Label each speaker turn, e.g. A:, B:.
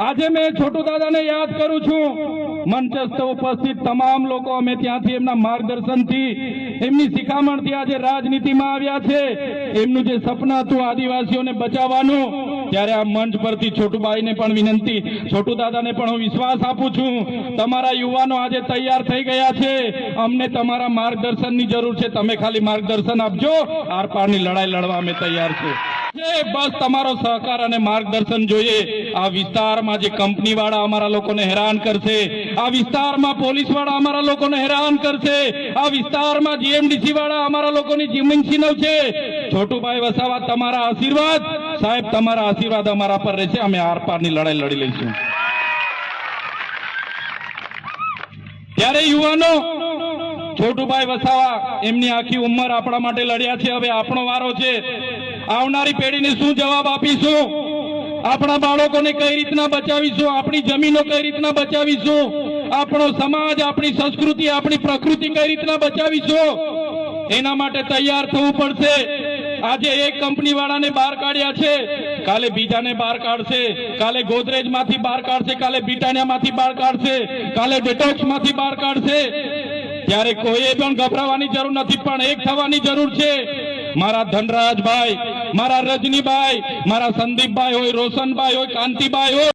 A: આજે મેં છોટુ દાદાને યાદ કરું છું. મંચસ્થ ઉપસ્થિત તમામ લોકો અમે ત્યાંથી એમના માર્ગદર્શનથી, એમની શિખામણથી આજે રાજનીતિમાં આવ્યા છે. એમનું જે સપના હતું આદિવાસીઓને બચાવવાનું, ત્યારે આ મંચ પરથી છોટુભાઈને પણ વિનંતી, છોટુ દાદાને પણ હું વિશ્વાસ આપું છું. તમારા યુવાનો આજે તૈયાર થઈ ગયા છે. અમને તમારા માર્ગદર્શનની જરૂર છે. તમે ખાલી માર્ગદર્શન આપજો. આરપારની લડાઈ લડવા અમે તૈયાર છે બસ તમારો સહકાર અને માર્ગદર્શન જોઈએ. આ વિસ્તારમાં જે કંપની વાળા અમારા લોકોને હેરાન કરશે, આ વિસ્તારમાં પોલીસવાળા અમારા લોકોને હેરાન કરશે, આ વિસ્તારમાં જીએમડીસી વાળા અમારા લોકોની જમીન છીનવશે. છોટુભાઈ વસાવા, તમારા આશીર્વાદ? સાહેબ, તમારા આશીર્વાદ અમારા પર રહેશે, અમે આરપારની લડાઈ લડી લઈશું. ત્યારે યુવાનો, છોટુભાઈ વસાવા, એમની આખી ઉંમર આપણા માટે લડ્યા છે, હવે આપણો વારો છે. આવનારી પેઢીને શું જવાબ આપીશું? આપણા બાળકોને કઈ રીતના બચાવીશું? આપણી જમીનો કઈ રીતના બચાવીશું? આપણો સમાજ, આપણી સંસ્કૃતિ, આપણી પ્રકૃતિ કઈ રીતના બચાવીશું? એના માટે તૈયાર થવું પડશે. આજે એક કંપની વાળાને બહાર કાઢ્યા છે. કાલે બીજાને બહાર કાઢશે. કાલે ગોદરેજમાંથી બહાર કાઢશે. કાલે બ્રિટાનિયા માંથી બહાર કાઢશે. કાલે ડેટોક્સમાંથી બહાર કાઢશે. ત્યારે કોઈએ પણ ગભરાવાની જરૂર નથી, પણ એક થવાની જરૂર છે. મારા ધનરાજભાઈ મારા રજનીભાઈ મારા સંદીપભાઈ હોય રોશનભાઈ હોય કાંતિભાઈ હોય.